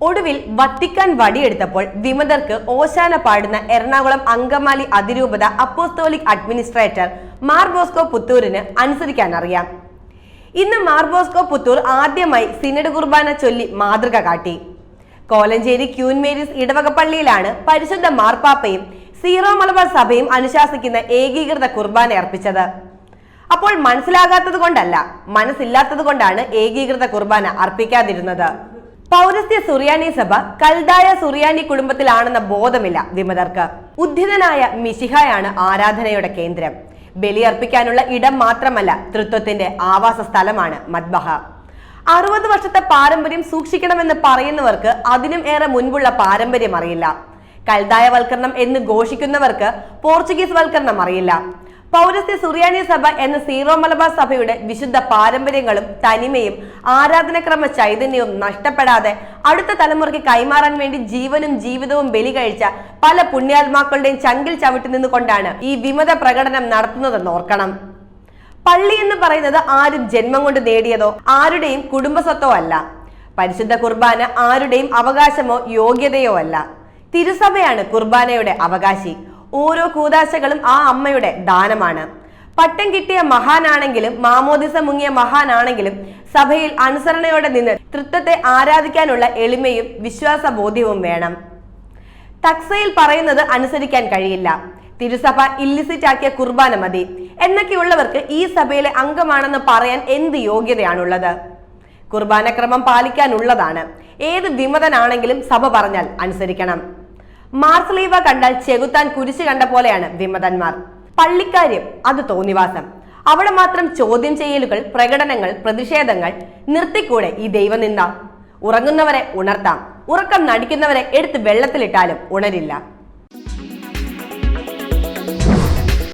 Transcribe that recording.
ഒടുവിൽ വത്തിക്കാൻ വടിയെടുത്തപ്പോൾ വിമതർക്ക് ഓശാന പാടുന്ന എറണാകുളം അങ്കമാലി അതിരൂപത അപ്പോസ്തോലിക് അഡ്മിനിസ്ട്രേറ്റർ മാർബോസ്കോ പുത്തൂരിന് അനുസരിക്കാൻ അറിയാം ഇന്ന് മാർബോസ്കോ പുത്തൂർ ആദ്യമായി സിനഡ് കുർബാന ചൊല്ലി മാതൃക കാട്ടി. കോലഞ്ചേരി ക്യൂൻ മേരീസ് ഇടവക പള്ളിയിലാണ് പരിശുദ്ധ മാർപ്പാപ്പയും സീറോ മലബാർ സഭയും അനുശാസിക്കുന്ന ഏകീകൃത കുർബാന അർപ്പിച്ചത്. അപ്പോൾ മനസ്സിലാകാത്തത് കൊണ്ടല്ല മനസ്സില്ലാത്തത് കൊണ്ടാണ് ഏകീകൃത കുർബാന അർപ്പിക്കാതിരുന്നത്. പൗരസ്ത്യ സുറിയാനി സഭ കൽദായ സുറിയാനി കുടുംബത്തിലാണെന്ന ബോധമില്ല വിമതർക്ക്. ഉദ്ധിതനായ മിശിഹായാണ് ആരാധനയുടെ കേന്ദ്രം. ബലിയർപ്പിക്കാനുള്ള ഇടം മാത്രമല്ല തൃത്വത്തിന്റെ ആവാസ സ്ഥലമാണ് മദ്ബഹ. അറുപത് വർഷത്തെ പാരമ്പര്യം സൂക്ഷിക്കണമെന്ന് പറയുന്നവർക്ക് അതിനും ഏറെ മുൻപുള്ള പാരമ്പര്യം അറിയില്ല. കൽദായവൽക്കരണം എന്ന് ഘോഷിക്കുന്നവർക്ക് പോർച്ചുഗീസ് വൽക്കരണം അറിയില്ല. പൗരസ്ത്യ സുറിയാനി സഭ എന്ന സീറോ മലബാർ സഭയുടെ വിശുദ്ധ പാരമ്പര്യങ്ങളും തനിമയും ആരാധനക്രമ ചൈതന്യവും നഷ്ടപ്പെടാതെ അടുത്ത തലമുറയ്ക്ക് കൈമാറാൻ വേണ്ടി ജീവനും ജീവിതവും ബലി കഴിച്ച പല പുണ്യാത്മാക്കളുടെയും ചങ്കിൽ ചവിട്ടി നിന്നുകൊണ്ടാണ് ഈ വിമത പ്രകടനം നടത്തുന്നതെന്ന് ഓർക്കണം. പള്ളി എന്ന് പറയുന്നത് ആരും ജന്മം കൊണ്ട് നേടിയതോ ആരുടെയും കുടുംബസ്വത്തോ അല്ല. പരിശുദ്ധ കുർബാന ആരുടെയും അവകാശമോ യോഗ്യതയോ അല്ല. തിരുസഭയാണ് കുർബാനയുടെ അവകാശി. ഓരോ കൂതാശകളും ആ അമ്മയുടെ ദാനമാണ്. പട്ടം കിട്ടിയ മഹാനാണെങ്കിലും മാമോദിസ മുങ്ങിയ മഹാനാണെങ്കിലും സഭയിൽ അനുസരണയോടെ നിന്ന് തൃത്വത്തെ ആരാധിക്കാനുള്ള എളിമയും വിശ്വാസബോധ്യവും വേണം. തക്സയിൽ പറയുന്നത് അനുസരിക്കാൻ കഴിയില്ല. തിരുസഭ ഇല്ലിസിറ്റ് ആക്കിയ കുർബാന മതി. എന്നൊക്കെയുള്ളവർക്ക് ഈ സഭയിലെ അംഗമാണെന്ന് പറയാൻ എന്ത് യോഗ്യതയാണുള്ളത്? കുർബാന ക്രമം പാലിക്കാനുള്ളതാണ്. ഏത് വിമതനാണെങ്കിലും സഭ പറഞ്ഞാൽ അനുസരിക്കണം. മാർസലീവ കണ്ടാൽ ചെകുത്താൻ കുരിശ് കണ്ട പോലെയാണ് വിമതന്മാർ. പള്ളിക്കാര്യം അത് തോന്നിവാസം. അവിടെ മാത്രം ചോദ്യം ചെയ്യലുകൾ പ്രകടനങ്ങൾ പ്രതിഷേധങ്ങൾ നിർത്തിക്കൂടെ ഈ ദൈവനിന്ദ. ഉറങ്ങുന്നവരെ ഉണർത്താം. ഉറക്കം നടിക്കുന്നവരെ എടുത്ത് വെള്ളത്തിലിട്ടാലും ഉണരില്ല.